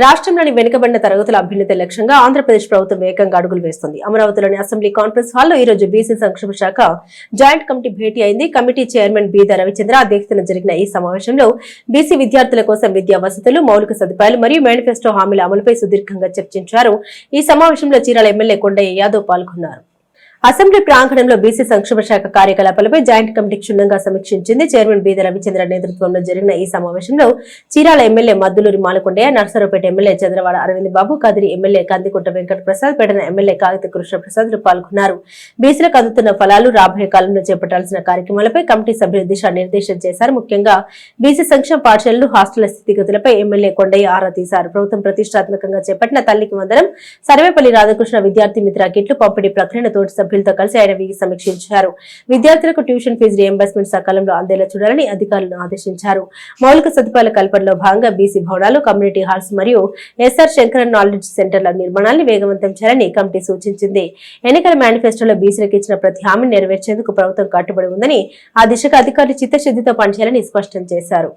రాష్ట్రంలోని వెనుకబడిన తరగతుల అభ్యున్నతి లక్ష్యంగా ఆంధ్రప్రదేశ్ ప్రభుత్వం వేగంగా అడుగులు వేస్తుంది. అమరావతిలోని అసెంబ్లీ కాన్ఫరెన్స్ హాల్లో ఈ రోజు బీసీ సంక్షేమ శాఖ జాయింట్ కమిటీ భేటీ అయింది. కమిటీ చైర్మన్ బీద రవిచంద్ర అధ్యక్షతన జరిగిన ఈ సమావేశంలో బీసీ విద్యార్థుల కోసం విద్యా వసతులు మౌలిక సదుపాయాలు మరియు మేనిఫెస్టో హామీల అమలుపై సుదీర్ఘంగా చర్చించారు. ఈ సమావేశంలో చీరాల ఎమ్మెల్యే కొండయ్య యాదవ్ పాల్గొన్నారు. అసెంబ్లీ ప్రాంగణంలో బీసీ సంక్షేమ శాఖ కార్యకలాపాలపై జాయింట్ కమిటీ క్షుణ్ణంగా సమీక్షించింది. చైర్మన్ బీద రవిచంద్ర నేతృత్వంలో జరిగిన ఈ సమావేశంలో Chirala MLA Maddaluri Malakondaiah Narasaraopet MLA Chandravada Aravind Babu Kadiri MLA Kandikunta Venkata Prasad Pedana MLA Kagita Krishna Prasad పాల్గొన్నారు. బీసీలకు అందుతున్న ఫలాలు రాబోయే కాలంలో చేపట్టాల్సిన కార్యక్రమాలపై కమిటీ సభ్యులు దిశానిర్దేశం చేశారు. ముఖ్యంగా బీసీ సంక్షేమ పాఠశాలలు హాస్టళ్ళ స్థితిగతులపై ఎమ్మెల్యే కొండయ్య ఆరా తీశారు. ప్రభుత్వం ప్రతిష్టాత్మకంగా చేపట్టిన తల్లికి వందనం సర్వేపల్లి రాధాకృష్ణ విద్యార్థి మిత్ర కిట్లు పంపిణీ ప్రక్రియను తోటి సభ్యులతో కలిసి ఆయన వీగి సమీక్షించారు. విద్యార్థులకు ట్యూషన్ ఫీజు రియంబర్స్మెంట్ సకాలంలో అందేలా చూడాలని అధికారులను ఆదేశించారు. మౌలిక సదుపాయాల కల్పనలో భాగంగా బీసీ భవనాలు కమ్యూనిటీ హాల్స్ మరియు ఎస్ఆర్ శంకరన్ నాలెడ్జ్ సెంటర్ల నిర్మాణాన్ని వేగవంతం చేయాలని కమిటీ సూచించింది. ఎన్నికల మేనిఫెస్టోలో బీసీలకు ఇచ్చిన ప్రతి హామీని నెరవేర్చేందుకు ప్రభుత్వం కట్టుబడి ఉందని ఆ దిశగా అధికారులు చిత్తశుద్దితో పనిచేయాలని స్పష్టం చేశారు.